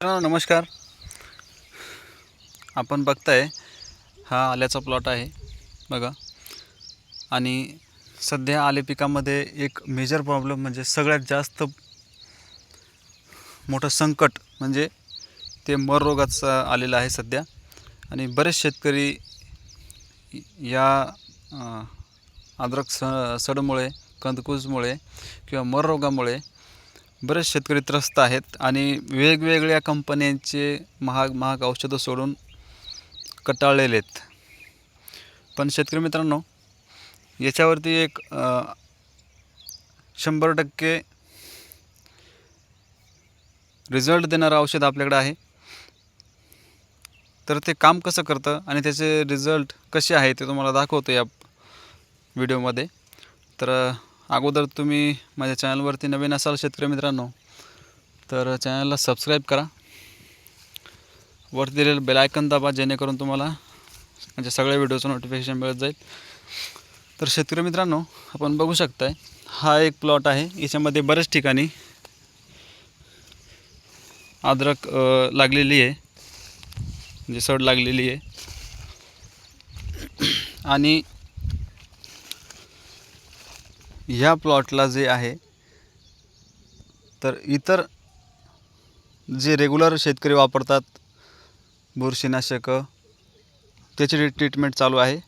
मित्रांनो नमस्कार. आपण बघताय हा आल्याचा प्लॉट आहे. बघा. आणि सध्या आले पिकामध्ये एक मेजर प्रॉब्लेम म्हणजे सगळ्यात जास्त मोठं संकट म्हणजे ते मर रोगाचं आलेलं आहे सध्या. आणि बरेच शेतकरी या अद्रक स सडमुळे कंदकुजमुळे किंवा मर रोगामुळे बरेच शेतकरी त्रस्त आहेत आणि वेगवेगळ्या कंपन्यांचे महाग महाग औषधं सोडून कटाळलेले आहेत. पण शेतकरी मित्रांनो याच्यावरती एक शंभर टक्के रिझल्ट देणारं औषध आपल्याकडे आहे. तर ते काम कसं करतं आणि त्याचे रिझल्ट कसे आहे ते तुम्हाला दाखवतो या व्हिडिओमध्ये तर अगोदर तुम्ही माझ्या चॅनलवरती नवीन असाल शेतकरी मित्रांनो तर चॅनलला सबस्क्राईब करा. वरती दिलेलं बेल आयकन दाबा जेणेकरून तुम्हाला म्हणजे सगळ्या व्हिडिओचं नोटिफिकेशन मिळत जाईल. तर शेतकरी मित्रांनो आपण बघू शकताय हा एक प्लॉट आहे. याच्यामध्ये बऱ्याच ठिकाणी अद्रक लागलेली आहे. म्हणजे सड लागलेली आहे. आणि ह्या प्लॉटला जे आहे तर इतर जे रेग्युलर शेतकरी वापरतात बुरशीनाशकं त्याची ट्री- ट्रीटमेंट चालू आहे.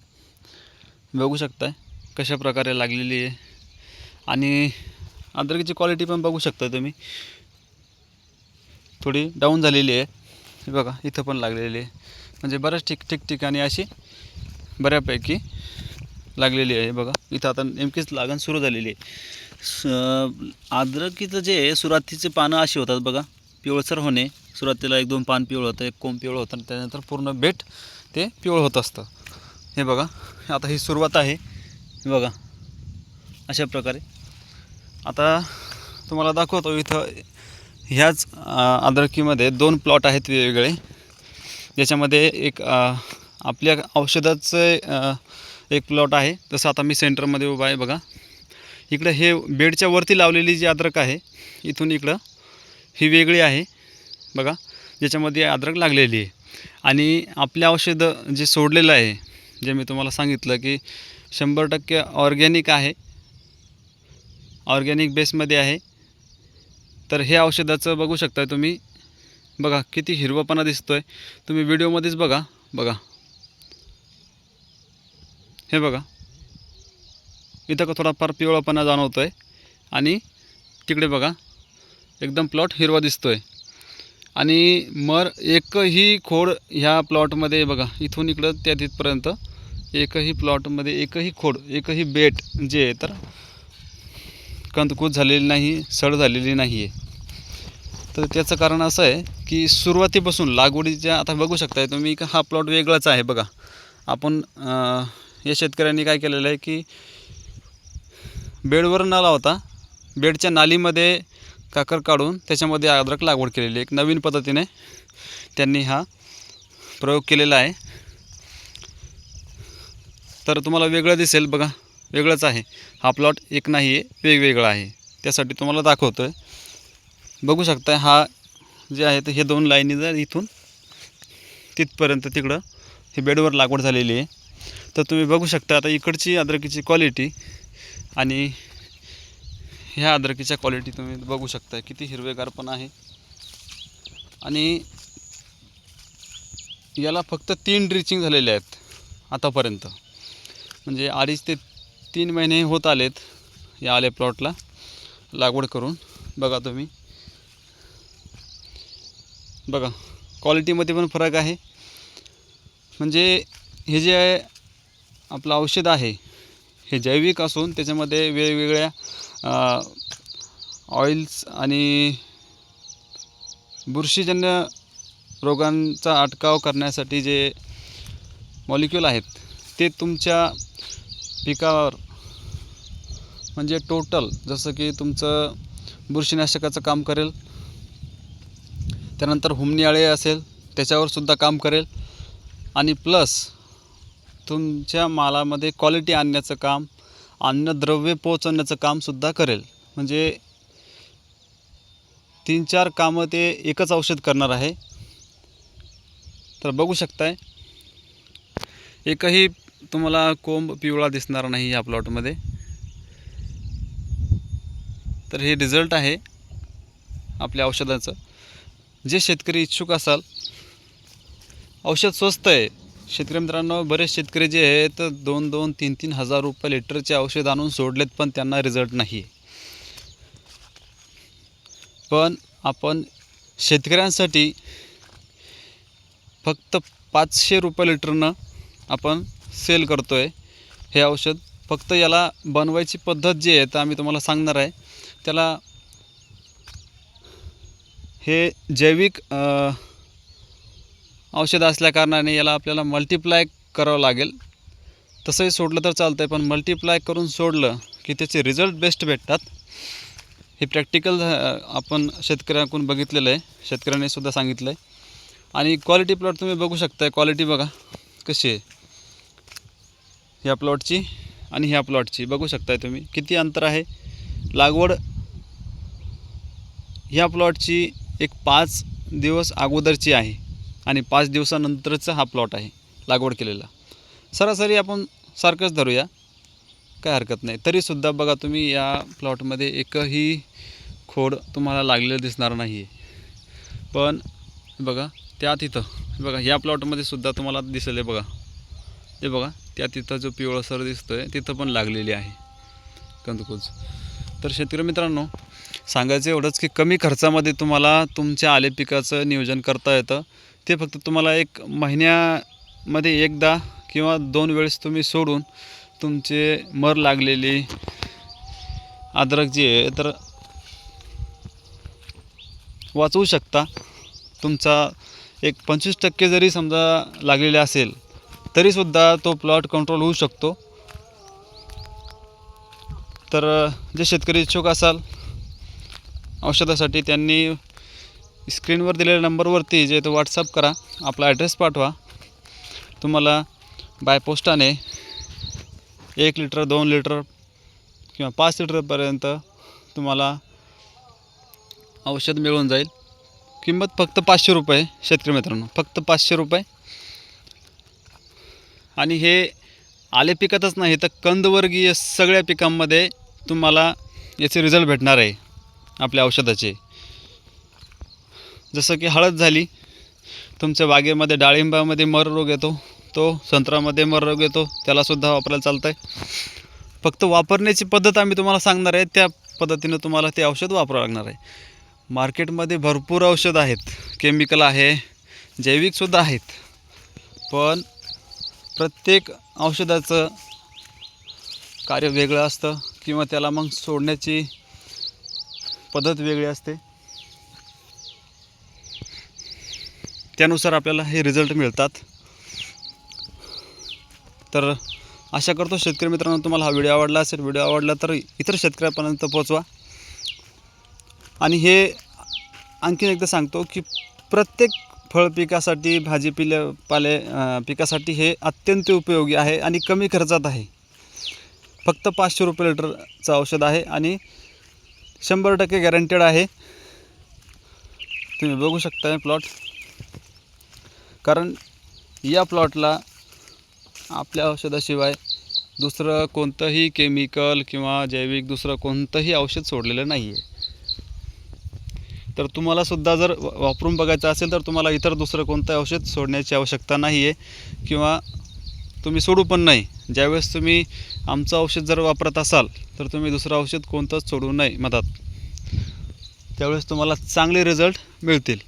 बघू शकताय कशा प्रकारे लागलेली आहे. आणि अद्रकीची क्वालिटी पण बघू शकता तुम्ही. थोडी डाऊन झालेली आहे. हे बघा इथं पण लागलेली आहे. म्हणजे बऱ्याच ठिक ठिकठिकाणी अशी बऱ्यापैकी लागलेली आहे. बघा इथं आता नेमकीच लागण सुरू झालेली आहे. स अद्रकीचं जे सुरुवातीचे पानं अशी होतात बघा पिवळसर होणे. सुरुवातीला एक दोन पान पिवळं होतं एक कोंब पिवळं होतं आणि त्यानंतर पूर्ण बेट ते पिवळं होत असतं. हे बघा आता ही सुरुवात आहे. हे बघा अशा प्रकारे. आता तुम्हाला दाखवतो इथं ह्याच अद्रकीमध्ये दोन प्लॉट आहेत वेगवेगळे. ज्याच्यामध्ये एक आपल्या औषधाचं एक प्लॉट आहे. तसं आता मी सेंटरमध्ये उभा आहे बघा. इकडं हे बेडच्या वरती लावलेली जी अद्रक आहे इथून इकडं ही वेगळी आहे. बघा ज्याच्यामध्ये अद्रक लागलेली आहे. आणि आपले औषधं जे सोडलेलं आहे जे मी तुम्हाला सांगितलं की शंभर टक्के ऑर्गॅनिक आहे. ऑर्गॅनिक बेसमध्ये आहे. तर हे औषधाचं बघू शकता तुम्ही. बघा किती हिरवापणा दिसतो आहे तुम्ही व्हिडिओमध्येच बघा. बघा. हे बघा. इथं का थोडाफार पिवळापणा जाणवतो आहे आणि तिकडे बघा. एकदम प्लॉट हिरवा दिसतो आहे आणि मर एकही खोड ह्या प्लॉटमध्ये बघा. इथून इकडं त्या तिथपर्यंत एकही प्लॉटमध्ये एकही खोड एकही बेट जे आहे तर कंदकूत झालेली नाही सड झालेली नाही आहे तर त्याचं कारण असं आहे की सुरुवातीपासून लागवडीच्या आता बघू शकताय तुम्ही का हा प्लॉट वेगळाच आहे बघा. आपण या शेतकऱ्यांनी काय केलेलं आहे की बेडवर नाला होता बेडच्या नालीमध्ये काकर काढून त्याच्यामध्ये अद्रक लागवड केलेली आहे. एक नवीन पद्धतीने त्यांनी हा प्रयोग केलेला आहे. तर तुम्हाला वेगळं दिसेल बघा वेगळंच आहे. हा प्लॉट एक नाही आहे वेगवेगळा आहे. त्यासाठी तुम्हाला दाखवतो आहे बघू शकता हा जे आहे तर हे दोन लाईनी जर इथून तिथपर्यंत तिकडं हे बेडवर लागवड झालेली आहे. तर तुम्ही बघू शकता आता इकडची अद्रकीची क्वालिटी आणि ह्या अद्रकीच्या क्वालिटी तुम्ही बघू शकता. किती हिरवेगार पण आहे. आणि याला फक्त तीन ड्रिचिंग झालेले आहेत आतापर्यंत. म्हणजे अडीच ते तीन महिने होत आलेत या आले प्लॉटला लागवड करून. बघा तुम्ही. बघा. क्वालिटीमध्ये पण फरक आहे. म्हणजे हे जे आहे आपलं औषध आहे. हे जैविक असून त्याच्यामध्ये वेगवेगळ्या ऑइल्स आणि बुरशीजन्य रोगांचा अटकाव करण्यासाठी जे मॉलिक्यूल आहेत ते तुमच्या पिकावर म्हणजे टोटल जसं की तुमचं बुरशीनाशकाचं काम करेल त्यानंतर हुमनियाळे असेल त्याच्यावर सुद्धा काम करेल आणि प्लस तुमच्या मालामध्ये क्वालिटी आणण्याचं काम अन्नद्रव्य पोचवण्याचं कामसुद्धा करेल. म्हणजे तीन चार कामं ते एकच औषध करणार आहे. तर बघू शकताय. एकही तुम्हाला कोंब पिवळा दिसणार नाही या प्लॉटमध्ये तर हे रिझल्ट आहे आपल्या औषधाचं. जे शेतकरी इच्छुक असाल औषध स्वस्त आहे. शेतकरी मित्रांनो बरेच शेतकरी जे आहेत दोन दोन तीन तीन हजार रुपये लिटरचे औषध आणून सोडलेत पण त्यांना रिझल्ट नाही पण आपण शेतकऱ्यांसाठी फक्त पाचशे रुपये लिटरनं आपण सेल करतो आहे हे औषध. फक्त याला बनवायची पद्धत जी आहे तर आम्ही तुम्हाला सांगणार आहे. त्याला हे जैविक औषध असल्याकारणाने याला आपल्याला मल्टिप्लाय करावं लागेल. तसंही सोडलं तर चालतं आहे पण मल्टिप्लाय करून सोडलं की त्याचे रिझल्ट बेस्ट भेटतात. हे प्रॅक्टिकल आपण शेतकऱ्याकडून बघितलेलं आहे. शेतकऱ्याने सुद्धा सांगितलं आहे आणि क्वालिटी प्लॉट तुम्ही बघू शकता क्वालिटी बघा कशी आहे. ह्या प्लॉटची आणि ह्या प्लॉटची बघू शकताय तुम्ही. किती अंतर आहे. लागवड ह्या प्लॉटची एक पाच दिवस अगोदरची आहे. आणि पाच दिवसानंतरचा हा प्लॉट आहे लागवड केलेला. सरासरी आपण सारखंच धरूया. काय हरकत नाही. तरीसुद्धा बघा तुम्ही या प्लॉटमध्ये एकही खोड तुम्हाला लागलेलं दिसणार नाही आहे पण बघा त्या तिथं बघा या प्लॉटमध्ये सुद्धा तुम्हाला दिसले बघा. हे बघा त्या तिथं जो पिवळसर दिसतो आहे तिथं पण लागलेली आहे कंदकुज. तर शेतकरी मित्रांनो सांगायचं एवढंच की कमी खर्चामध्ये तुम्हाला तुमच्या आले पिकाचं नियोजन करता येतं. ते फक्त तुम्हाला एक महिन्यामध्ये एकदा किंवा दोन वेळेस तुम्ही सोडून तुमचे मर लागलेली अद्रक जी आहे तर वाचवू शकता. तुमचा एक पंचवीस टक्के जरी समजा लागलेले असेल तरीसुद्धा तो प्लॉट कंट्रोल होऊ शकतो. तर जे शेतकरी इच्छुक असाल औषधासाठी त्यांनी स्क्रीनवर दिलेल्या नंबरवरती जे तो व्हॉट्सअप करा आपला ॲड्रेस पाठवा. तुम्हाला बाय पोस्टाने एक लिटर दोन लिटर किंवा पाच लिटरपर्यंत तुम्हाला औषध मिळून जाईल. किंमत फक्त पाचशे रुपये शेतकरी मित्रांनो फक्त पाचशे रुपये. आणि हे आले पिकातच नाही तर कंदवर्गीय सगळ्या पिकांमध्ये तुम्हाला याचे रिझल्ट भेटणार आहे आपल्या औषधाचे. जसं की हळद झाली तुमच्या बागेमध्ये डाळिंबामध्ये मर रोग येतो तो संत्रामध्ये मर रोग येतो त्यालासुद्धा वापरायला चालतं आहे फक्त वापरण्याची पद्धत आम्ही तुम्हाला सांगणार आहे त्या पद्धतीनं तुम्हाला ते औषध वापरावं लागणार आहे. मार्केटमध्ये भरपूर औषध आहेत केमिकल आहे जैविकसुद्धा आहेत पण प्रत्येक औषधाचं कार्य वेगळं असतं किंवा त्याला मग सोडण्याची पद्धत वेगळी असते. त्यानुसार आपल्याला हे रिझल्ट मिळतात. तर आशा करतो शेतकरी मित्रांनो तुम्हाला हा व्हिडिओ आवडला असेल. व्हिडिओ आवडला तर इतर शेतकऱ्यापर्यंत पोचवा आणि हे आणखीन एकदा सांगतो की प्रत्येक फळ पिकासाठी भाजी पिल्या पाले पिकासाठी हे अत्यंत उपयोगी आहे आणि कमी खर्चात आहे. फक्त पाचशे रुपये लिटरचं औषध आहे आणि शंभर टक्के गॅरंटेड आहे. तुम्ही बघू शकता प्लॉट कारण या प्लॉटला आपल्या औषधाशिवाय दुसरं कोणतंही केमिकल किंवा जैविक दुसरं कोणतंही औषध सोडलेलं नाही आहे तर तुम्हालासुद्धा जर वापरून बघायचं असेल तर तुम्हाला इतर दुसरं कोणतं औषध सोडण्याची आवश्यकता नाही आहे किंवा तुम्ही सोडू पण नाही. ज्यावेळेस तुम्ही आमचं औषध जर वापरत असाल तर तुम्ही दुसरं औषध कोणतंच सोडू नये मधात त्यावेळेस तुम्हाला चांगले रिझल्ट मिळतील.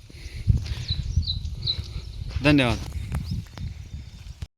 धन्यवाद.